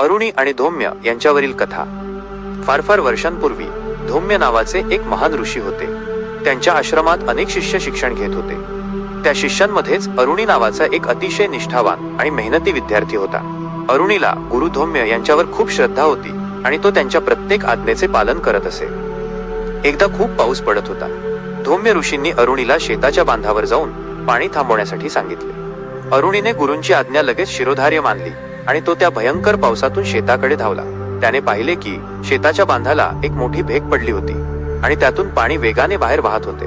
अरुणी आणि धौम्य यांच्यावरील कथा. फार फार वर्षांपूर्वी धौम्य नावाचे एक महान ऋषी होते. त्यांच्या आश्रमात अनेक शिष्य शिक्षण घेत होते. त्या शिष्यांमध्येच अरुणी नावाचा एक अतिशय निष्ठावान आणि मेहनती विद्यार्थी होता. अरुणीला गुरु धौम्य यांच्यावर खूप श्रद्धा होती आणि तो त्यांच्या प्रत्येक आज्ञेचे पालन करत असे. एकदा खूप पाऊस पडत होता. धौम्य ऋषींनी अरुणीला शेताच्या बांधावर जाऊन पाणी थांबवण्यासाठी सांगितले. अरुणीने गुरूंची आज्ञा लगेच शिरोधार्य मानली. आणि तो त्या भयंकर पावसातून शेताकडे धावला. त्याने पाहिले की शेताच्या बांधाला एक मोठी भेग पडली होती आणि त्यातून पाणी वेगाने बाहेर वाहत होते.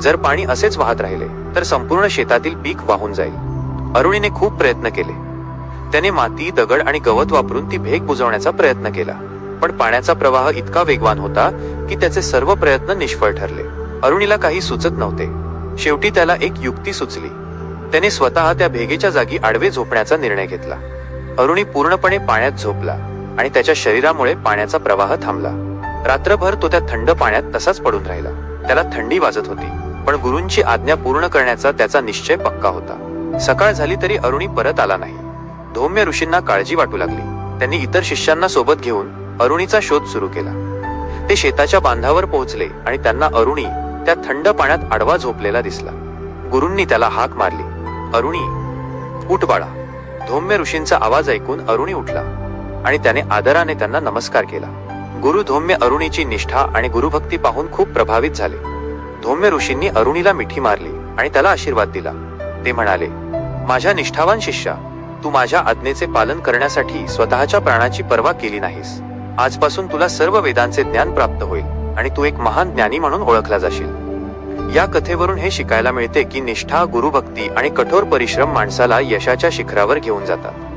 जर पाणी असेच वाहत राहिले तर संपूर्ण शेतातील पीक वाहून जाईल. अरुणीने खूप प्रयत्न केले. त्याने माती दगड आणि गवत वापरून ती भेग बुजवण्याचा प्रयत्न केला. पण पाण्याचा प्रवाह इतका वेगवान होता की त्याचे सर्व प्रयत्न निष्फळ ठरले. अरुणीला काही सुचत नव्हते. शेवटी त्याला एक युक्ती सुचली. त्याने स्वतः त्या भेगेच्या जागी आडवे झोपण्याचा निर्णय घेतला. अरुणी पूर्णपणे पाण्यात झोपला आणि त्याच्या शरीरामुळे पाण्याचा प्रवाह थांबला. रात्रभर तो त्या थंड पाण्यात तसाच पडून राहिला. त्याला थंडी वाजत होती पण गुरुंची आज्ञा पूर्ण करण्याचा त्याचा निश्चय पक्का होता. सकाळ झाली तरी अरुणी परत आला नाही. धौम्य ऋषींना काळजी वाटू लागली. त्यांनी इतर शिष्यांना सोबत घेऊन अरुणीचा शोध सुरू केला. ते शेताच्या बांधावर पोहोचले आणि त्यांना अरुणी त्या थंड पाण्यात आडवा झोपलेला दिसला. गुरुंनी त्याला हाक मारली. अरुणी उठ बाळा. धौम्य ऋषींचा आवाज ऐकून अरुणी उठला आणि त्याने आदराने त्यांना नमस्कार केला. गुरु धौम्य अरुणीची निष्ठा आणि गुरुभक्ती पाहून खूप प्रभावित झाले. धौम्य ऋषींनी अरुणीला मिठी मारली आणि त्याला आशीर्वाद दिला. ते म्हणाले माझ्या निष्ठावान शिष्या तू माझ्या आज्ञेचे पालन करण्यासाठी स्वतःच्या प्राणाची पर्वा केली नाहीस. आजपासून तुला सर्व वेदांचे ज्ञान प्राप्त होईल आणि तू एक महान ज्ञानी म्हणून ओळखला जाशील. या कथेवरून हे शिकायला मिळते की निष्ठा गुरुभक्ती आणि कठोर परिश्रम माणसाला यशाच्या शिखरावर घेऊन जातात.